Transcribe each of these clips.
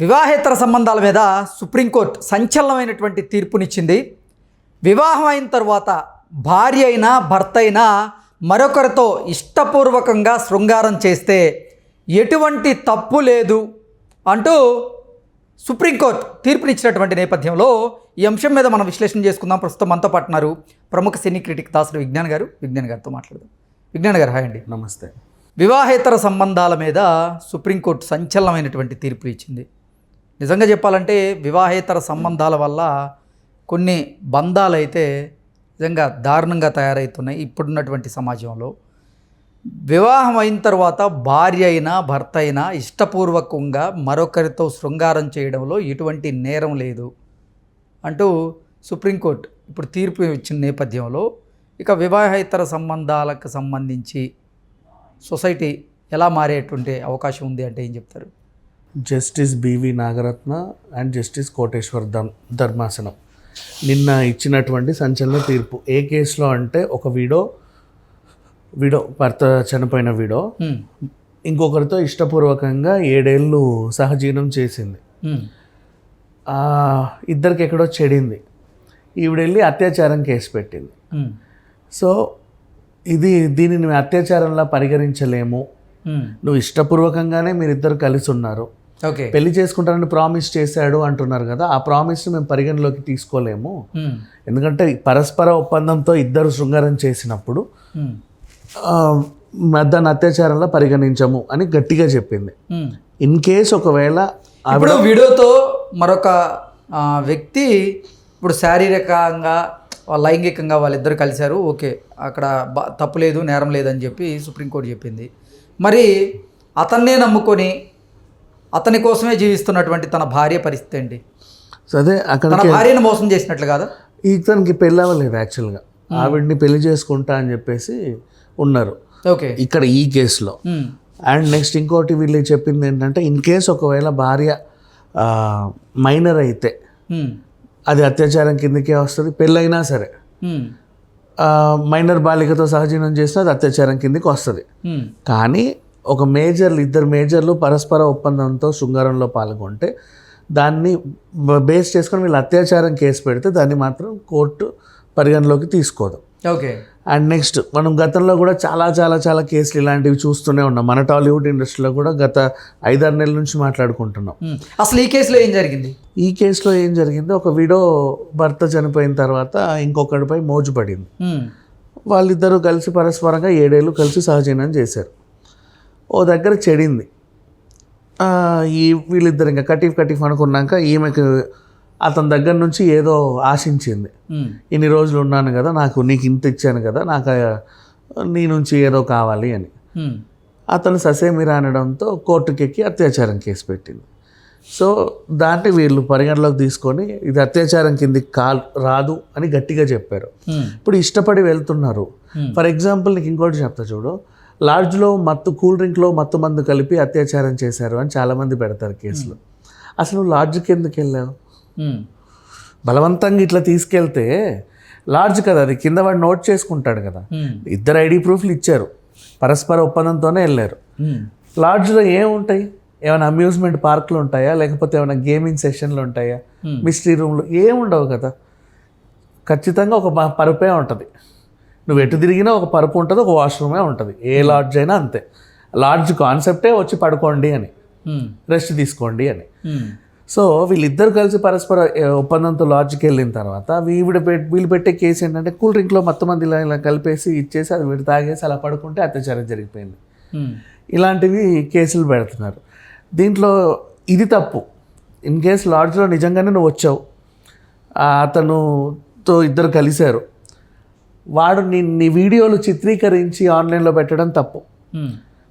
వివాహేతర సంబంధాల మీద సుప్రీంకోర్టు సంచలనమైనటువంటి తీర్పునిచ్చింది. వివాహం అయిన తర్వాత భార్య అయినా భర్త అయినా మరొకరితో ఇష్టపూర్వకంగా శృంగారం చేస్తే ఎటువంటి తప్పు లేదు అంటూ సుప్రీంకోర్టు తీర్పునిచ్చినటువంటి నేపథ్యంలో ఈ అంశం మీద మనం విశ్లేషణ చేసుకుందాం. ప్రస్తుతం మనతో పాటు ఉన్నారు ప్రముఖ సినీ క్రిటిక్ దాసుడు విజ్ఞాన్ గారు. విజ్ఞాన్ గారితో మాట్లాడదాం. విజ్ఞాన్ గారు హాయ్ అండి. నమస్తే. వివాహేతర సంబంధాల మీద సుప్రీంకోర్టు సంచలనమైనటువంటి తీర్పు ఇచ్చింది నిజంగా చెప్పాలంటే వివాహేతర సంబంధాల వల్ల కొన్ని బంధాలైతే నిజంగా దారుణంగా తయారవుతున్నాయి ఇప్పుడున్నటువంటి సమాజంలో. వివాహం అయిన తర్వాత భార్య అయినా భర్త అయినా ఇష్టపూర్వకంగా మరొకరితో శృంగారం చేయడంలో ఎటువంటి నేరం లేదు అంటూ సుప్రీంకోర్టు ఇప్పుడు తీర్పు ఇచ్చిన నేపథ్యంలో ఇక వివాహేతర సంబంధాలకు సంబంధించి సొసైటీ ఎలా మారేటువంటి అవకాశం ఉంది అంటే ఏం చెప్తారు? Justice BV Nagarathna and justice Koteshwar Dhar ధర్మాసనం. నిన్న ఇచ్చినటువంటి సంచలన తీర్పు. ఏ కేసులో అంటే ఒక వీడో వీడో భర్త చనిపోయిన వీడో. ఇంకొకరితో ఇష్టపూర్వకంగా ఏడేళ్ళు సహజీవనం చేసింది. ఇద్దరికి ఎక్కడో చెడింది. ఈవిడెళ్ళి అత్యాచారం కేసు పెట్టింది. సో ఇది దీనిని అత్యాచారంలా పరిగణించలేము. నువ్వు ఇష్టపూర్వకంగానే మీరిద్దరు కలిసి ఉన్నారు. ఓకే. పెళ్ళి చేసుకుంటారని ప్రామిస్ చేశాడు అంటున్నారు కదా ఆ ప్రామిస్ని మేము పరిగణలోకి తీసుకోలేము. ఎందుకంటే పరస్పర ఒప్పందంతో ఇద్దరు శృంగారం చేసినప్పుడు దాన్ని అత్యాచారంలో పరిగణించము అని గట్టిగా చెప్పింది. ఇన్ కేస్ ఒకవేళ ఇప్పుడు వీడియోతో మరొక వ్యక్తి ఇప్పుడు శారీరకంగా లైంగికంగా వాళ్ళిద్దరు కలిశారు ఓకే అక్కడ తప్పు లేదు నేరం లేదని చెప్పి సుప్రీంకోర్టు చెప్పింది. మరి అతన్నే నమ్ముకొని అతని కోసమే జీవిస్తున్నటువంటి తన భార్య పరిస్థితి సో అదే తన అక్కడికి భార్యను మోసం చేసినట్లు కాదా? ఇతనికి పెళ్ళి అవ్వలేదు యాక్చువల్గా ఆవిడ్ని పెళ్ళి చేసుకుంటా అని చెప్పేసి ఉన్నారు. ఓకే. ఇక్కడ ఈ కేసులో. అండ్ నెక్స్ట్ ఇంకోటి వీళ్ళు చెప్పింది ఏంటంటే ఇన్ కేస్ ఒకవేళ భార్య మైనర్ అయితే. అది అత్యాచారం కిందకే వస్తుంది పెళ్ళైనా సరే. మైనర్ బాలికతో సహజీవనం చేస్తే అది అత్యాచారం కిందకి వస్తుంది. కానీ ఒక మేజర్లు ఇద్దరు మేజర్లు పరస్పర ఒప్పందంతో శృంగారంలో పాల్గొంటే దాన్ని బేస్ చేసుకొని వీళ్ళు అత్యాచారం కేసు పెడితే దాన్ని మాత్రం కోర్టు పరిగణలోకి తీసుకోదు. ఓకే. అండ్ నెక్స్ట్ మనం గతంలో కూడా చాలా చాలా చాలా కేసులు ఇలాంటివి చూస్తూనే ఉన్నాం. మన టాలీవుడ్ ఇండస్ట్రీలో కూడా గత ఐదారు నెలల నుంచి మాట్లాడుకుంటున్నాం. అసలు ఈ కేసులో ఏం జరిగింది? ఈ కేసులో ఏం జరిగింది? ఒక విడో భర్త చనిపోయిన తర్వాత ఇంకొకటిపై మోజు పడింది. వాళ్ళిద్దరూ కలిసి పరస్పరంగా ఏడేళ్ళు కలిసి సహజీవనం చేశారు. ఓ దగ్గర చెడింది ఈ వీళ్ళిద్దరు ఇంకా కటీఫ్ కటీఫ్ అనుకున్నాక ఈమెకు అతని దగ్గర నుంచి ఏదో ఆశించింది. ఇన్ని రోజులు ఉన్నాను కదా నాకు నీకు ఇంత ఇచ్చాను కదా నాకు నీ నుంచి ఏదో కావాలి అని. అతను ససేమిరా అనడంతో కోర్టుకి ఎక్కి అత్యాచారం కేసు పెట్టింది సో దాన్ని వీళ్ళు పరిగణలోకి తీసుకొని ఇది అత్యాచారం కిందికి కాల్ రాదు అని గట్టిగా చెప్పారు. ఇప్పుడు ఇష్టపడి వెళ్తున్నారు. ఫర్ ఎగ్జాంపుల్ నీకు ఇంకోటి చెప్తా చూడు లాడ్జ్లో మత్తు కూల్ డ్రింక్లో మత్తు మందు కలిపి అత్యాచారం చేశారు అని చాలామంది పెడతారు కేసులు. అసలు లాడ్జ్కి ఎందుకు వెళ్ళావు. బలవంతంగా ఇట్లా తీసుకెళ్తే లాడ్జ్ కదా అది కింద వాడు నోట్ చేసుకుంటాడు కదా. ఇద్దరు ఐడి ప్రూఫ్లు ఇచ్చారు. పరస్పర ఒప్పందంతోనే వెళ్ళారు. లాడ్జ్లో ఏముంటాయి? ఏమైనా అమ్యూజ్మెంట్ పార్కులు ఉంటాయా? లేకపోతే ఏమైనా గేమింగ్ సెషన్లు ఉంటాయా. మిస్టరీ రూమ్లు ఏముండవు కదా? ఖచ్చితంగా ఒక పరుపే ఉంటుంది. నువ్వు ఎటు తిరిగినా ఒక పరుపు ఉంటుంది ఒక వాష్రూమే ఉంటుంది. ఏ లాడ్జ్ అయినా అంతే. లాడ్జ్ కాన్సెప్టే వచ్చి పడుకోండి అని. రెస్ట్ తీసుకోండి అని. సో వీళ్ళిద్దరు కలిసి పరస్పర ఒప్పందంతో లాడ్జ్కి వెళ్ళిన తర్వాత వీవిడ పెట్ వీళ్ళు పెట్టే కేసు ఏంటంటే కూల్ డ్రింక్లో మొత్తం మంది ఇలా ఇలా కలిపేసి ఇచ్చేసి అది వీడు తాగేసి అలా పడుకుంటే అత్యాచారం జరిగిపోయింది. ఇలాంటివి కేసులు పెడుతున్నారు. దీంట్లో ఇది తప్పు. ఇన్ కేస్ లాడ్జ్లో నిజంగానే నువ్వు వచ్చావు అతనుతో ఇద్దరు కలిశారు వాడు నీ వీడియోలు చిత్రీకరించి ఆన్లైన్లో పెట్టడం తప్పు.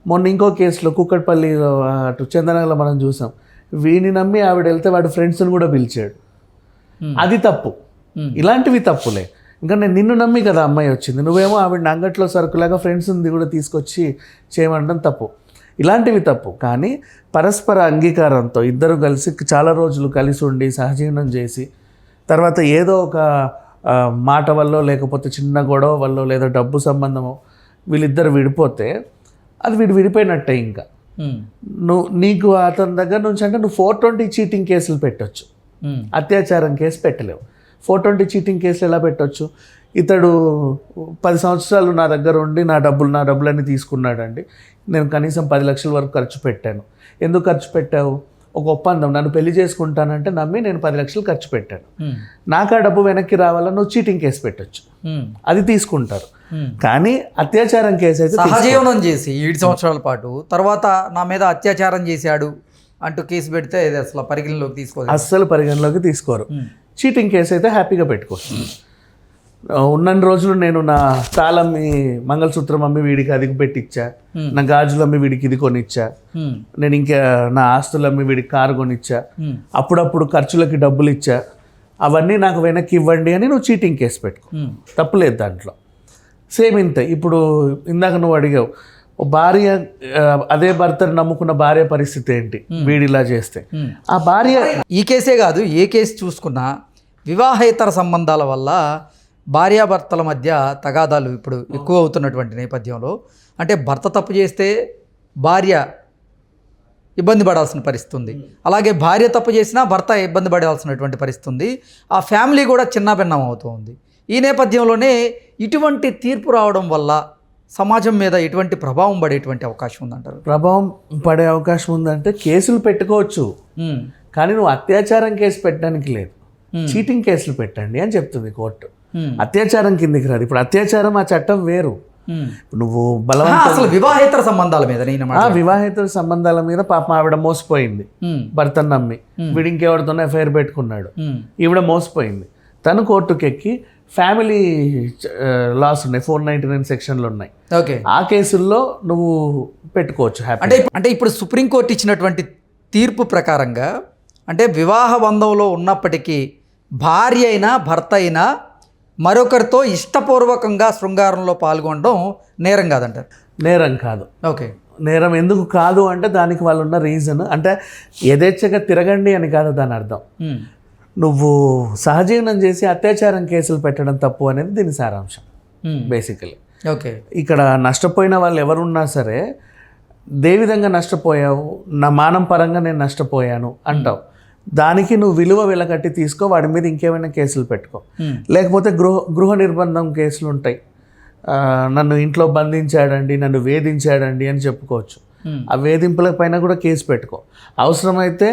మొన్న ఇంకో కేసులో కుక్కట్పల్లిలో అటు చందనగర్లో మనం చూసాం. వీడిని నమ్మి ఆవిడ వెళ్తే వాడు ఫ్రెండ్స్ని కూడా పిలిచాడు. అది తప్పు. ఇలాంటివి తప్పులే. ఇంకా నేను నిన్ను నమ్మి కదా అమ్మాయి వచ్చింది. నువ్వేమో ఆవిడ అంగట్లో సరుకులాగా ఫ్రెండ్స్ ఉంది కూడా తీసుకొచ్చి చేయమంటం తప్పు. ఇలాంటివి తప్పు. కానీ పరస్పర అంగీకారంతో ఇద్దరు కలిసి చాలా రోజులు కలిసి ఉండి సహజీవనం చేసి తర్వాత ఏదో ఒక మాట వల్ల లేకపోతే చిన్న గొడవ వల్ల లేదా డబ్బు సంబంధమో వీళ్ళిద్దరు విడిపోతే అది వీడు విడిపోయినట్టే ఇంకా. నువ్వు నీకు అతని దగ్గర నుంచి అంటే నువ్వు ఫోర్ ట్వంటీ చీటింగ్ కేసులు పెట్టొచ్చు. అత్యాచారం కేసు పెట్టలేవు. ఫోర్ ట్వంటీ చీటింగ్ కేసులు ఎలా పెట్టొచ్చు? ఇతడు పది సంవత్సరాలు నా దగ్గర ఉండి నా డబ్బులు నా డబ్బులన్నీ తీసుకున్నాడండి. నేను కనీసం పది లక్షల వరకు ఖర్చు పెట్టాను. ఎందుకు ఖర్చు పెట్టావు? ఒక ఒప్పందం. నన్ను పెళ్ళి చేసుకుంటానంటే నమ్మి నేను పది లక్షలు ఖర్చు పెట్టాను. నాకు ఆ డబ్బు వెనక్కి రావాలని నువ్వు చీటింగ్ కేసు పెట్టొచ్చు. అది తీసుకుంటారు. కానీ అత్యాచారం కేసు అయితే సహజీవనం చేసి ఏడు సంవత్సరాల పాటు తర్వాత నా మీద అత్యాచారం చేశాడు అంటూ కేసు పెడితే ఇది అసలు పరిగణలోకి తీసుకోలేదు. అస్సలు పరిగణలోకి తీసుకోరు. చీటింగ్ కేసు అయితే హ్యాపీగా పెట్టుకోవచ్చు. ఉన్నన్ని రోజులు నేను నా తాళమ్మి మంగళసూత్రం అమ్మి వీడికి అది పెట్టిచ్చా. నా గాజులు అమ్మి వీడికి ఇది కొనిచ్చా. నేను ఇంకా నా ఆస్తులు అమ్మి వీడికి కారు కొనిచ్చా. అప్పుడప్పుడు ఖర్చులకి డబ్బులు ఇచ్చా అవన్నీ నాకు వెనక్కి ఇవ్వండి అని నువ్వు చీటింగ్ కేసు పెట్టుకో. తప్పులేదు దాంట్లో. సేమ్ ఇంతే. ఇప్పుడు ఇందాక నువ్వు అడిగావు భార్య అదే భర్తను నమ్ముకున్న భార్య పరిస్థితి ఏంటి? వీడిలా చేస్తే. ఆ భార్య ఈ కేసే కాదు ఏ కేసు చూసుకున్నా వివాహేతర సంబంధాల వల్ల భార్యాభర్తల మధ్య తగాదాలు ఇప్పుడు ఎక్కువ అవుతున్నటువంటి నేపథ్యంలో అంటే భర్త తప్పు చేస్తే భార్య ఇబ్బంది పడాల్సిన పరిస్థితి ఉంది అలాగే భార్య తప్పు చేసినా భర్త ఇబ్బంది పడాల్సినటువంటి పరిస్థితి ఉంది ఆ ఫ్యామిలీ కూడా చిన్నభిన్నం అవుతుంది. ఈ నేపథ్యంలోనే ఇటువంటి తీర్పు రావడం వల్ల సమాజం మీద ఎటువంటి ప్రభావం పడేటువంటి అవకాశం ఉందంటారు? ప్రభావం పడే అవకాశం ఉందంటే కేసులు పెట్టుకోవచ్చు. కానీ నువ్వు అత్యాచారం కేసు పెట్టడానికి లేదు. చీటింగ్ కేసులు పెట్టండి అని చెప్తుంది కోర్టు. అత్యాచారం కిందికి రాదు. ఇప్పుడు అత్యాచారం ఆ చట్టం వేరు. ఉమ్. నువ్వు అసలు వివాహేతర సంబంధాల మీద నేను వివాహేతర సంబంధాల మీద పాపం ఆవిడ మోసపోయింది. ఉమ్, భర్తను నమ్మి. వీడు ఇంకెవరితోనో ఎఫ్ఐఆర్ పెట్టుకున్నాడు. ఈవిడ మోసపోయింది. తను కోర్టుకి ఎక్కి ఫ్యామిలీ లాస్ ఉన్నాయి. ఫోర్ నైంటీ నైన్ సెక్షన్లు ఉన్నాయి. ఓకే. ఆ కేసుల్లో నువ్వు పెట్టుకోవచ్చు అంటే అంటే ఇప్పుడు సుప్రీంకోర్టు ఇచ్చినటువంటి తీర్పు ప్రకారంగా అంటే వివాహ బంధంలో ఉన్నప్పటికీ భార్య అయినా భర్త అయినా మరొకరితో ఇష్టపూర్వకంగా శృంగారంలో పాల్గొనడం నేరం కాదంటారు? నేరం కాదు. ఓకే. నేరం ఎందుకు కాదు అంటే దానికి వాళ్ళు ఉన్న రీజన్. అంటే యథేచ్ఛగా తిరగండి అని కాదు దాని అర్థం. నువ్వు సహజీవనం చేసి అత్యాచారం కేసులు పెట్టడం తప్పు అనేది దీని సారాంశం బేసికలీ. ఓకే. ఇక్కడ నష్టపోయిన వాళ్ళు ఎవరున్నా సరే దే విధంగా నష్టపోయావు నా మానం పరంగా నేను నష్టపోయాను అంటావు. దానికి నువ్వు విలువ వెలకట్టి తీసుకో వాడి మీద ఇంకేమైనా కేసులు పెట్టుకో. ఉమ్, లేకపోతే గృహ గృహ నిర్బంధం కేసులు ఉంటాయి. నన్ను ఇంట్లో బంధించాడండి నన్ను వేధించాడండి అని చెప్పుకోవచ్చు. ఉమ్, ఆ వేధింపుల పైన కూడా కేసు పెట్టుకో. అవసరమైతే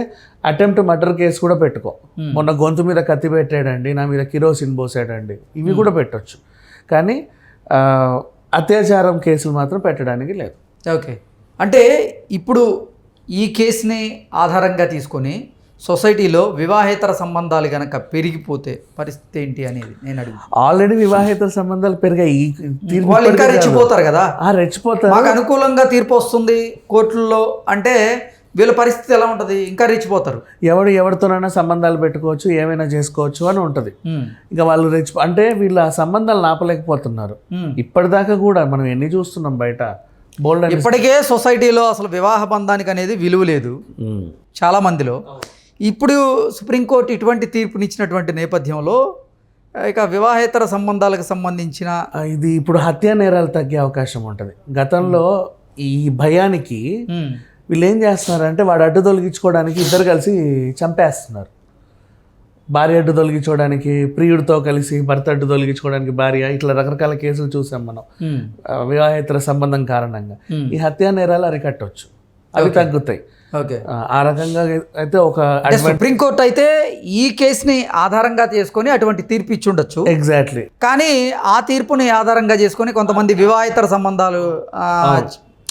అటెంప్ట్ మర్డర్ కేసు కూడా పెట్టుకో. మొన్న గొంతు మీద కత్తి పెట్టాడండి నా మీద కిరోసిన్ పోసాడండి. ఇవి కూడా పెట్టొచ్చు. కానీ అత్యాచారం కేసులు మాత్రం పెట్టడానికి లేదు. ఓకే. అంటే ఇప్పుడు ఈ కేసుని ఆధారంగా తీసుకొని సొసైటీలో వివాహేతర సంబంధాలు కనుక పెరిగిపోతే పరిస్థితి ఏంటి అనేది నేను అడుగు ఆల్రెడీ వివాహేతర సంబంధాలు పెరిగాయి. వాళ్ళు ఇంకా. రెచ్చిపోతారు కదా? ఆ రెచ్చిపోతారు. మాకు అనుకూలంగా తీర్పు వస్తుంది కోర్టుల్లో అంటే వీళ్ళ పరిస్థితి ఎలా ఉంటుంది? ఇంకా రెచ్చిపోతారు. ఎవడు ఎవరితోనైనా సంబంధాలు పెట్టుకోవచ్చు ఏమైనా చేసుకోవచ్చు అని ఉంటుంది. ఇంకా వాళ్ళు రెచ్చి అంటే వీళ్ళు ఆ సంబంధాలు ఆపలేకపోతున్నారు ఉమ్. ఇప్పటిదాకా కూడా మనం ఎన్ని చూస్తున్నాం బయట? బోల్డ్ ఇప్పటికే సొసైటీలో అసలు వివాహ బంధానికి అనేది విలువ లేదు. చాలా మందిలో. ఇప్పుడు సుప్రీంకోర్టు ఇటువంటి తీర్పునిచ్చినటువంటి నేపథ్యంలో ఇక వివాహేతర సంబంధాలకు సంబంధించిన ఇది ఇప్పుడు హత్యా నేరాలు తగ్గే అవకాశం ఉంటుంది. గతంలో ఈ భయానికి వీళ్ళు ఏం చేస్తున్నారంటే వాడు అడ్డు తొలగించుకోవడానికి ఇద్దరు కలిసి చంపేస్తున్నారు. భార్య అడ్డు తొలగించుకోవడానికి ప్రియుడితో కలిసి భర్త అడ్డు తొలగించుకోవడానికి భార్య ఇట్లా రకరకాల కేసులు చూసాం మనం. వివాహేతర సంబంధం కారణంగా. ఈ హత్యా నేరాలు అరికట్టవచ్చు అవి తగ్గుతాయి. ఓకే. ఆ, రకంగా అయితే ఒక సుప్రీంకోర్టు అయితే ఈ కేసుని ఆధారంగా చేసుకొని అటువంటి తీర్పు ఇచ్చి ఉండొచ్చు. ఎగ్జాక్ట్లీ కానీ ఆ తీర్పుని ఆధారంగా చేసుకొని కొంతమంది వివాహేతర సంబంధాలు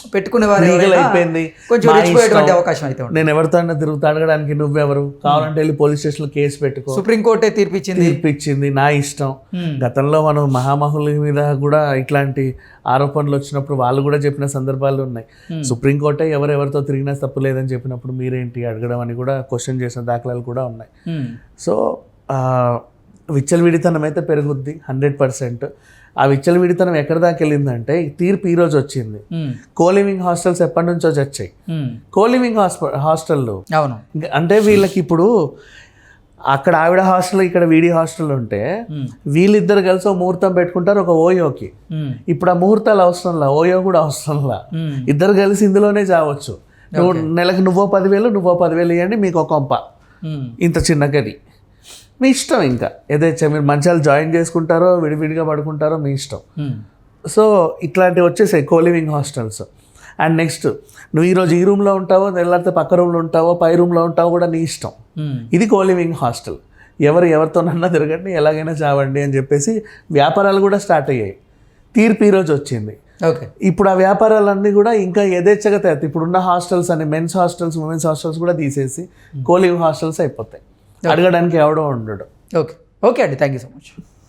ఆ, పెట్టుకునే వారు లీగల్ ఎవరైనా అయిపోయింది. కొంచెం రెచ్చిపోయేటువంటి. అవకాశం అయితే నేను ఎవరితో అయినా తిరుగుతా అడగడానికి నువ్వెవరు? కావాలంటే వెళ్ళి పోలీస్ స్టేషన్లో కేసు పెట్టుకో. సుప్రీంకోర్టే తీర్పు ఇచ్చింది తీర్పు ఇచ్చింది నా ఇష్టం. ఉమ్, గతంలో మనం మహామహుల మీద కూడా ఇట్లాంటి ఆరోపణలు వచ్చినప్పుడు వాళ్ళు కూడా చెప్పిన సందర్భాలు ఉన్నాయి. సుప్రీంకోర్టే ఎవరెవరితో తిరిగినా తప్పు లేదని చెప్పినప్పుడు మీరేంటి అడగడం అని కూడా క్వశ్చన్ చేసిన దాఖలాలు కూడా ఉన్నాయి. సో ఆ, విచ్చలవిడితనం అయితే పెరుగుద్ది హండ్రెడ్ పర్సెంట్. ఆ విచ్చలవిడితనం ఎక్కడి దాకా వెళ్ళిందంటే తీర్పు ఈ రోజు వచ్చింది. కోలివింగ్ హాస్టల్స్ ఎప్పటి నుంచో వచ్చాయి కోలివింగ్ హాస్ప హాస్టల్లో అవును. అంటే వీళ్ళకి ఇప్పుడు అక్కడ ఆవిడ హాస్టల్ ఇక్కడ వీడి హాస్టల్ ఉంటే వీళ్ళిద్దరు కలిసి ఒక ముహూర్తం పెట్టుకుంటారు ఒక ఓయోకి. ఇప్పుడు ఆ ముహూర్తాలు అవసరంలా ఓయో కూడా అవసరంలా ఇద్దరు కలిసి ఇందులోనే చావచ్చు. నువ్వు నెలకు నువ్వో పదివేలు నువ్వో పదివేలు ఇవ్వండి మీకు ఒక కొంప. ఇంత చిన్న గది. మీ ఇష్టం ఇంకా. ఏదైతే మీరు మంచాలు జాయిన్ చేసుకుంటారో విడివిడిగా పడుకుంటారో మీ ఇష్టం. సో ఇట్లాంటివి వచ్చేసాయి co living hostels. And next నువ్వు ఈరోజు ఈ రూమ్లో ఉంటావో తెల్లారితే పక్క రూమ్లో ఉంటావో పై రూమ్లో ఉంటావో కూడా నీ ఇష్టం. ఇది కో లివింగ్ హాస్టల్. ఎవరు ఎవరితోనన్నా తిరగండి ఎలాగైనా చావండి అని చెప్పేసి వ్యాపారాలు కూడా స్టార్ట్ అయ్యాయి. తీర్పు ఈరోజు వచ్చింది. ఓకే. ఇప్పుడు ఆ వ్యాపారాలన్నీ కూడా ఇంకా యథేచ్ఛగా తయారు. ఇప్పుడున్న హాస్టల్స్ అని మెన్స్ హాస్టల్స్ ఉమెన్స్ హాస్టల్స్ కూడా తీసేసి కో లివింగ్ హాస్టల్స్ అయిపోతాయి. అడగడానికి ఎవడో ఉండడు. ఓకే. ఓకే అండి. Thank you so much.